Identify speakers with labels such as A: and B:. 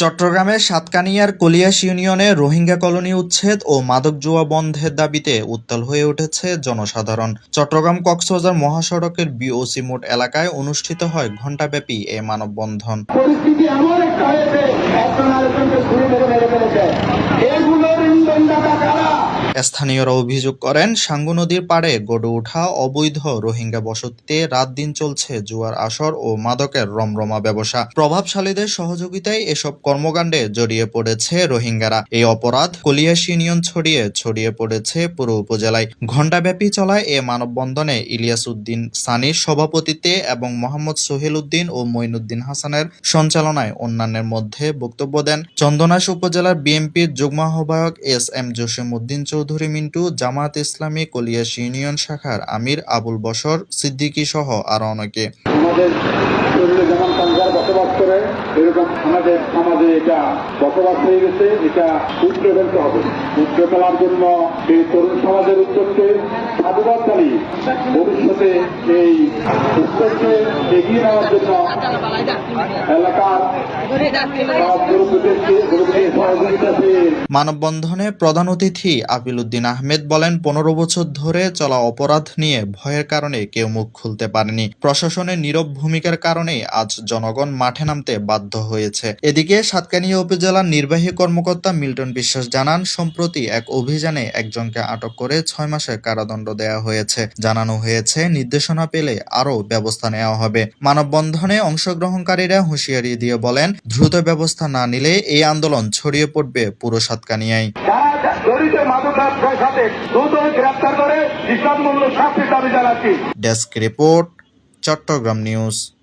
A: চট্টগ্রামের সাতকানিয়ার কলিয়াস ইউনিয়নে রোহিঙ্গা কলোনি উচ্ছেদ ও মাদক জুয়া বন্ধের দাবিতে উত্তাল হয়ে উঠেছে জনসাধারণ। চট্টগ্রাম কক্সবাজার মহাসড়কের বিওসি মোট এলাকায় অনুষ্ঠিত হয় ঘণ্টাব্যাপী এ মানববন্ধন।
B: পরিস্থিতি এমন একটা হয়েছে
A: স্থানীয়রা অভিযোগ করেন, সাঙ্গু নদীর পাড়ে গড়ে ওঠা অবৈধ রোহিঙ্গা বসতিতে রাত দিন চলছে জুয়ার আসর ও মাদকের রমরমা ব্যবসা। প্রভাবশালীদের সহযোগিতায় এসব কর্মকাণ্ডে জড়িয়ে পড়েছে রোহিঙ্গারা। এই অপরাধ কলিয়াস ইউনিয়ন ছড়িয়ে ছড়িয়ে পড়েছে পুরো উপজেলায়। ঘণ্টাব্যাপী চলা এ মানববন্ধনে ইলিয়াস উদ্দিন সানির সভাপতিত্বে এবং মোহাম্মদ সোহেল উদ্দিন ও মঈনুদ্দিন হাসানের সঞ্চালনায় অন্যান্যের মধ্যে বক্তব্য দেন। চন্দনাশ উপজেলার বিএনপির যুগ্ম আহ্বায়ক S M Jasim Uddin Chowdhury. Mintu, Jamaat Islami, Kaliais union শাখার আমির, আবুল বশর, সিদ্দিকী সহ আরও অনেকে।
B: এই এলাকার
A: মানববন্ধনে প্রধান অতিথি আপিল উদ্দিন আহমেদ বলেন, পনেরো বছর ধরে চলা অপরাধ নিয়ে ভয়ের কারণে কেউ মুখ খুলতে পারেনি। প্রশাসনের নীরব ভূমিকার কারণে আজ জনগণ মাঠে নামতে বাধ্য হয়েছে। এদিকে সাতকানিয়া উপজেলার নির্বাহী কর্মকর্তা মিল্টন বিশ্বাস জানান, সম্প্রতি এক অভিযানে একজনকে আটক করে ছয় মাসের কারাদণ্ড দেওয়া হয়েছে। জানানো হয়েছে, নির্দেশনা পেলে আরও ব্যবস্থা নেওয়া হবে। মানববন্ধনে অংশগ্রহণকারীরা হুঁশিয়ারি দিয়ে বলেন, দ্রুত ব্যবস্থা না নিলে এই আন্দোলন ছড়িয়ে পড়বে পুরো সাতকানিয়ায়। Desk report Chattogram news.